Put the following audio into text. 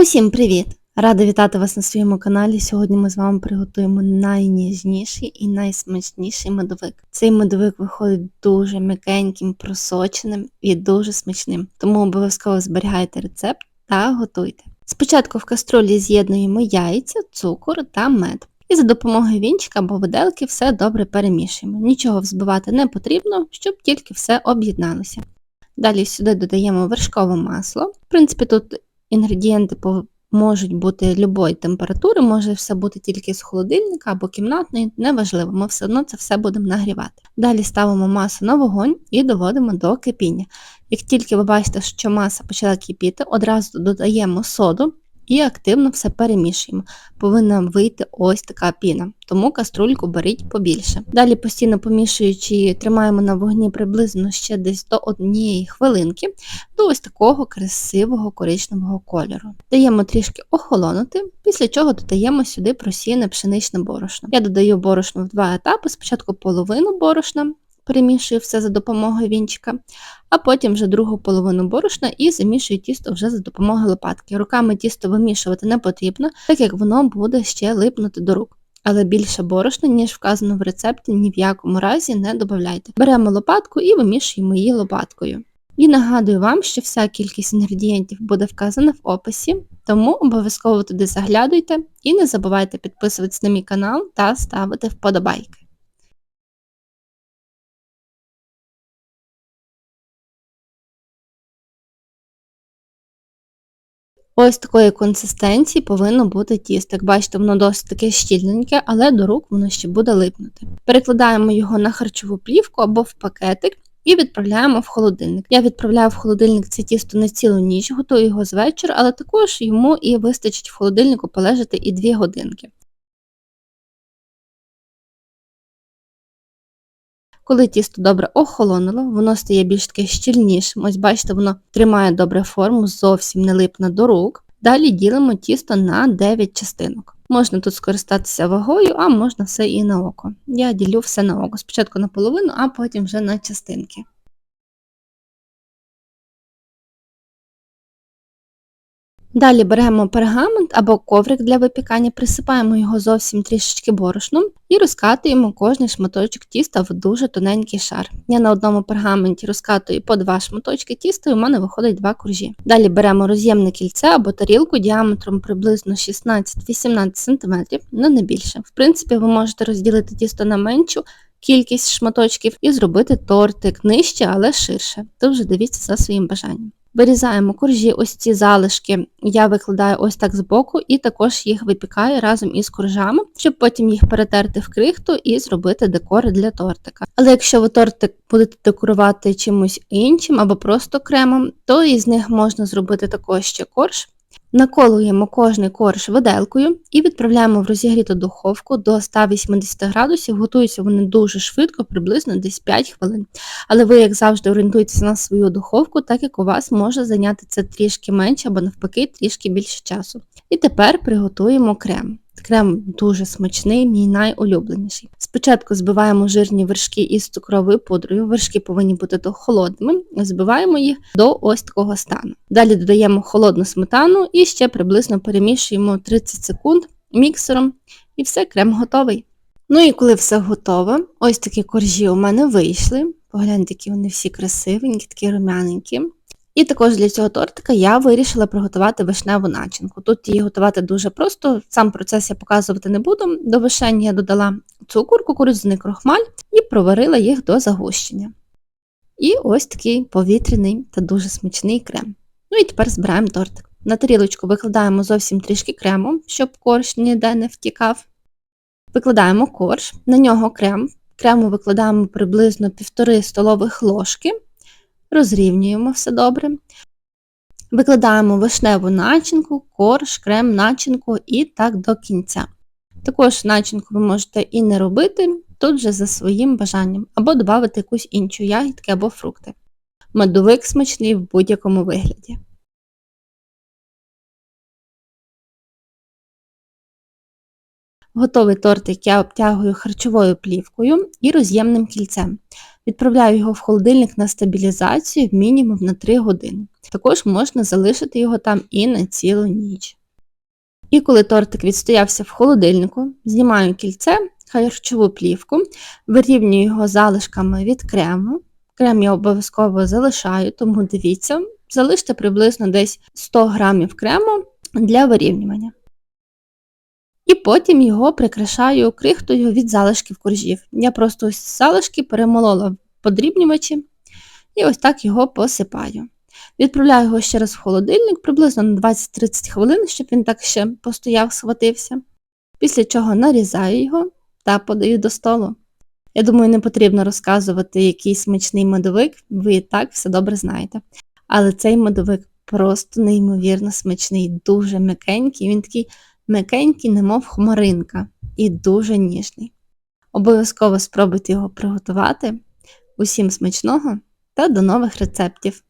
Усім привіт! Рада вітати вас на своєму каналі. Сьогодні ми з вами приготуємо найніжніший і найсмачніший медовик. Цей медовик виходить дуже м'якеньким, просоченим і дуже смачним, тому обов'язково зберігайте рецепт та готуйте. Спочатку в каструлі з'єднуємо яйця, цукор та мед. І за допомогою вінчика або виделки все добре перемішуємо. Нічого взбивати не потрібно, щоб тільки все об'єдналося. Далі сюди додаємо вершкове масло. В принципі, тут інгредієнти можуть бути любої температури, може все бути тільки з холодильника або кімнатної, неважливо, ми все одно це все будемо нагрівати. Далі ставимо масу на вогонь і доводимо до кипіння. Як тільки ви бачите, що маса почала кипіти, одразу додаємо соду і активно все перемішуємо. Повинна вийти ось така піна, тому каструльку беріть побільше. Далі постійно помішуючи, тримаємо на вогні приблизно ще десь до однієї хвилинки до ось такого красивого коричневого кольору. Даємо трішки охолонути, після чого додаємо сюди просіяне пшеничне борошно. Я додаю борошно в два етапи: спочатку половину борошна перемішую все за допомогою вінчика, а потім вже другу половину борошна і замішую тісто вже за допомогою лопатки. Руками тісто вимішувати не потрібно, так як воно буде ще липнути до рук. Але більше борошна, ніж вказано в рецепті, ні в якому разі не додавайте. Беремо лопатку і вимішуємо її лопаткою. І нагадую вам, що вся кількість інгредієнтів буде вказана в описі, тому обов'язково туди заглядуйте і не забувайте підписуватися на мій канал та ставити вподобайки. Ось такої консистенції повинно бути тісто. Як бачите, воно досить таке щільненьке, але до рук воно ще буде липнути. Перекладаємо його на харчову плівку або в пакетик і відправляємо в холодильник. Я відправляю в холодильник це тісто на цілу ніч, готую його з вечора, але також йому і вистачить в холодильнику полежати і 2 годинки. Коли тісто добре охолонуло, воно стає більш таке щільнішим. Ось бачите, воно тримає добре форму, зовсім не липне до рук. Далі ділимо тісто на 9 частинок. Можна тут скористатися вагою, а можна все і на око. Я ділю все на око. Спочатку на половину, а потім вже на частинки. Далі беремо пергамент або коврик для випікання, присипаємо його зовсім трішечки борошном і розкатуємо кожний шматочок тіста в дуже тоненький шар. Я на одному пергаменті розкатую по два шматочки тіста і в мене виходить два коржі. Далі беремо роз'ємне кільце або тарілку діаметром приблизно 16-18 см, ну не більше. В принципі, ви можете розділити тісто на меншу. Кількість шматочків і зробити тортик нижче, але ширше. То вже дивіться за своїм бажанням. Вирізаємо коржі, ось ці залишки я викладаю ось так збоку, і також їх випікаю разом із коржами, щоб потім їх перетерти в крихту і зробити декор для тортика. Але якщо ви тортик будете декорувати чимось іншим або просто кремом, то із них можна зробити також ще корж. Наколуємо кожний корж виделкою і відправляємо в розігріту духовку до 180 градусів. Готуються вони дуже швидко, приблизно десь 5 хвилин. Але ви, як завжди, орієнтуйтеся на свою духовку, так як у вас може зайняти це трішки менше або навпаки трішки більше часу. І тепер приготуємо крем. Крем дуже смачний, мій найулюбленіший. Спочатку збиваємо жирні вершки із цукровою пудрою. Вершки повинні бути до холодними, збиваємо їх до ось такого стану. Далі додаємо холодну сметану і ще приблизно перемішуємо 30 секунд міксером, і все, крем готовий. Ну і коли все готове, ось такі коржі у мене вийшли. Погляньте, які вони всі красивенькі, такі рум'яненькі. І також для цього тортика я вирішила приготувати вишневу начинку. Тут її готувати дуже просто, сам процес я показувати не буду. До вишень я додала цукор, кукурудзяний крохмаль і проварила їх до загущення. І ось такий повітряний та дуже смачний крем. Ну і тепер збираємо тортик. На тарілочку викладаємо зовсім трішки крему, щоб корж ніде не втікав. Викладаємо корж, на нього крем. Крему викладаємо приблизно 1,5 столових ложки розрівнюємо все добре. Викладаємо вишневу начинку, корж, крем, начинку і так до кінця. Також начинку ви можете і не робити, тут вже за своїм бажанням, або додати якусь іншу ягідки або фрукти. Медовик смачний в будь-якому вигляді. Готовий тортик я обтягую харчовою плівкою і роз'ємним кільцем. Відправляю його в холодильник на стабілізацію мінімум на 3 години. Також можна залишити його там і на цілу ніч. І коли тортик відстоявся в холодильнику, знімаю кільце, харчову плівку, вирівнюю його залишками від крему. Крем я обов'язково залишаю, тому дивіться, залиште приблизно десь 100 грамів крему для вирівнювання. І потім його прикрашаю крихтою від залишків коржів. Я просто ось залишки перемолола в подрібнювачі і ось так його посипаю. Відправляю його ще раз в холодильник приблизно на 20-30 хвилин, щоб він так ще постояв, схватився. Після чого нарізаю його та подаю до столу. Я думаю, не потрібно розказувати, який смачний медовик, ви і так все добре знаєте. Але цей медовик просто неймовірно смачний, дуже м'якенький, він такий м'якенький, немов хмаринка, і дуже ніжний. Обов'язково спробуйте його приготувати. Усім смачного та до нових рецептів!